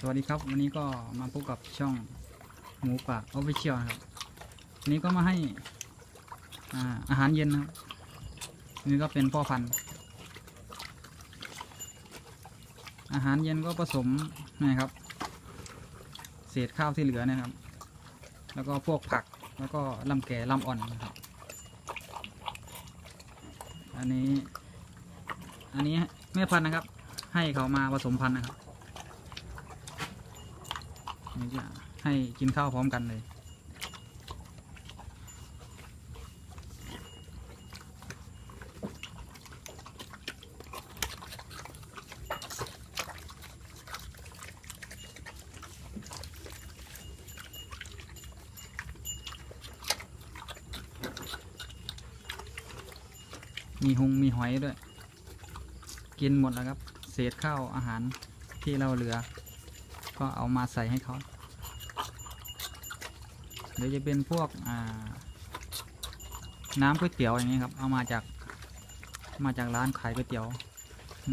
สวัสดีครับ วันนี้ก็มาพบกับช่องหมูป่าออฟฟิเชียลครับวันนี้ก็มาให้อาอาหารเย็นนะครับนี่ก็เป็นพ่อพันธุ์อาหารเย็นก็ผสมนะครับ เศษข้าวที่เหลือนะครับ แล้วก็พวกผักแล้วก็ลำแก่ลำอ่อนนะครับ อันนี้ อันนี้แม่พันธุ์นะครับ ให้เขามาผสมพันธุ์นะครับ นี่จะให้กินข้าวพร้อมกันเลย มีหงมีหอยด้วย กินหมดแล้วครับ เศษข้าวอาหารที่เราเหลือ ก็เอามาใส่ให้เขา เดี๋ยวจะเป็นพวกน้ำก๋วยเตี๋ยวอย่างนี้ครับ เอามาจากมาจากร้านขายก๋วยเตี๋ยว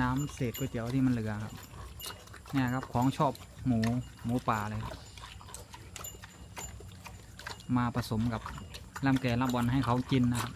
น้ำเศษก๋วยเตี๋ยวที่มันเหลือครับเนี่ยครับของชอบหมูหมูป่าเลยมาผสมกับลำแก่ลำบอลให้เขากินนะครับ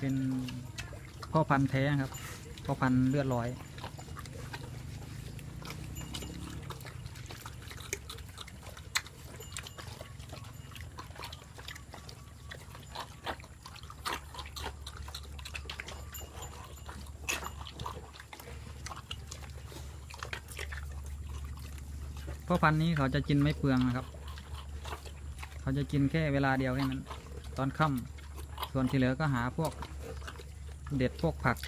เป็นพ่อพันธุ์แท้ครับ พ่อพันธุ์เลือดร้อย พ่อพันธุ์นี้เขาจะกินไม่เปลืองนะครับ เขาจะกินแค่เวลาเดียวแค่นั้น ตอนค่ำส่วนที่เหลือก็หาพวก เด็ดพวกผัก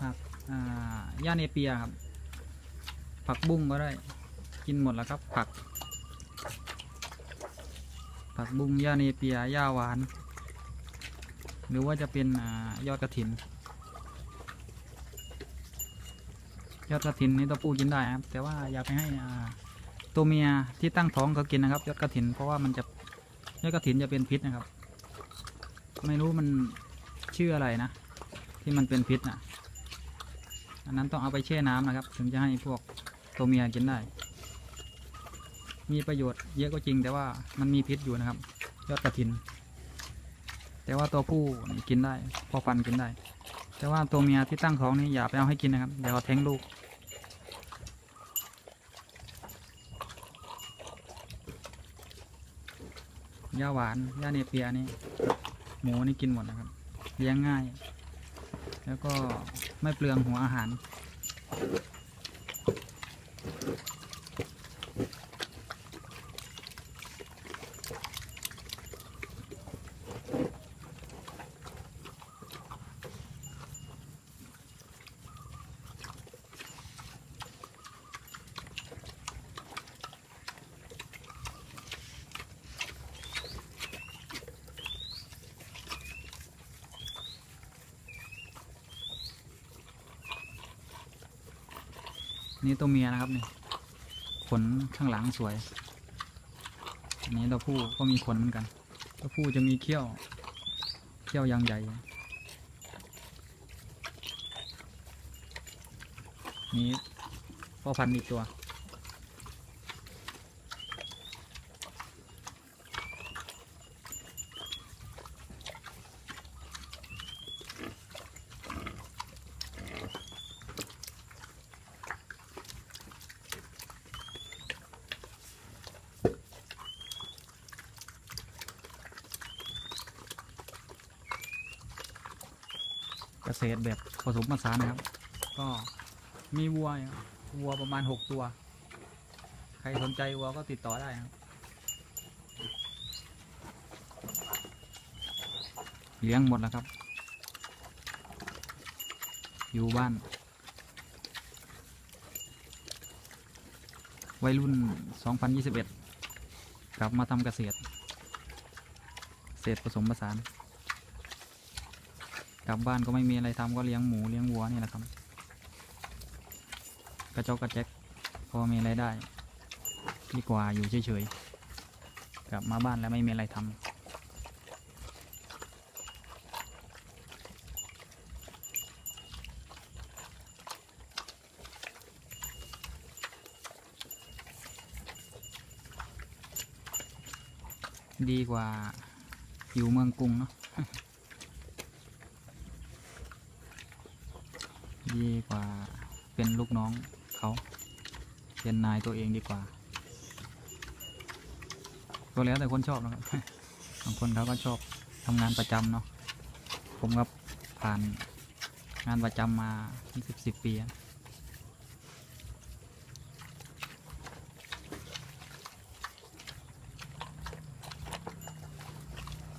ผักย่าเนเปียครับ ผักบุ้งก็ได้ กินหมดแล้วครับ ผัก ผักบุ้งย่าเนเปียย่าหวาน หรือว่าจะเป็นอยอดกระถิน ยอดกระถินนี่ตัวผู้กินได้ครับ แต่ว่าอยากไปให้ตัวเมียที่ตั้งท้องเขากินนะครับ ยอดกระถินเพราะว่ามันจะยอดกระถินจะเป็นพิษนะครับ ไม่รู้มัน ชื่ออะไรนะ ที่มันเป็นพิษนะอันนั้นต้องเอาไปแช่น้ำนะครับ ถึงจะให้พวกตัวเมียกินได้ มีประโยชน์เยอะก็จริงแต่ว่ามันมีพิษอยู่นะครับ ยอดกระถิน แต่ว่าตัวผู้กินได้ พอฟันกินได้ แต่ว่าตัวเมียที่ตั้งท้องนี่อย่าไปเอาให้กินนะครับเดี๋ยวเขาแท้งลูกย่าหวานย่าเนเปียนี่หมูนี่กินหมดนะครับ เลี้ยงง่าย แล้วก็ไม่เปลืองหัวอาหาร นี่ตัวเมียนะครับนี่ขนข้างหลังสวย อันนี้ตัวผู้ก็มีขนเหมือนกัน ตัวผู้จะมีเขี้ยว เขี้ยวยางใหญ่ นี่พ่อพันธุ์อีกตัว กษตรแบบผสมผสานนะครับ ก็มีวัววัวประมาณหกตัว ใครสนใจวัวก็ติดต่อได้ครับเลี้ยงหมดแล้วครับ อยู่บ้าน วัยรุ่น 2021 กลับมาทำเกษตรเกษตรผสมผสาน กลับบ้านก็ไม่มีอะไรทำก็เลี้ยงหมูเลี้ยงวัวนี่แหละครับ กระจกกระแจกพอมีอะไรายได้ดีกว่าอยู่เฉยๆกลับมาบ้านแล้วไม่มีอะไรทำดีกว่าอยู่เมืองกรุงเนาะ ดีกว่าเป็นลูกน้องเขาเป็นนายตัวเองดีกว่า ก็แล้วแต่คนชอบนะครับบางคนเขาก็ชอบทำงานประจำเนาะผมก็ผ่านงานประจำมาสิบสิบปี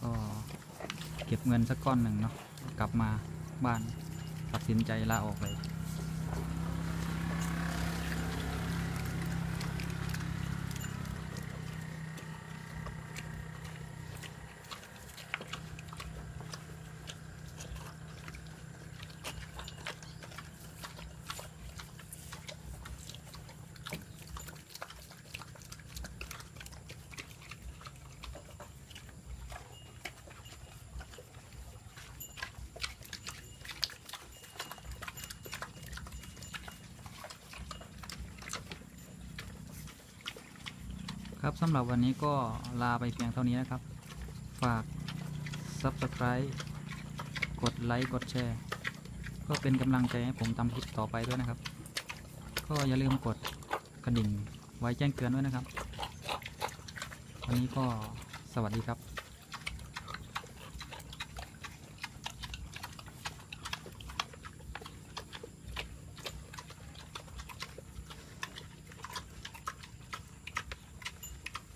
ก็เก็บเงินสักก้อนหนึ่งเนาะกลับมาบ้าน ตัดสินใจลาออกเลย ครับสำหรับวันนี้ก็ลาไปเพียงเท่านี้นะครับ ฝาก Subscribe กดไลค์กดแชร์ก็เป็นกำลังใจให้ผมทำคลิปต่อไปด้วยนะครับ ก็อย่าลืมกดกระดิ่งไว้แจ้งเตือนด้วยนะครับ วันนี้ก็สวัสดีครับ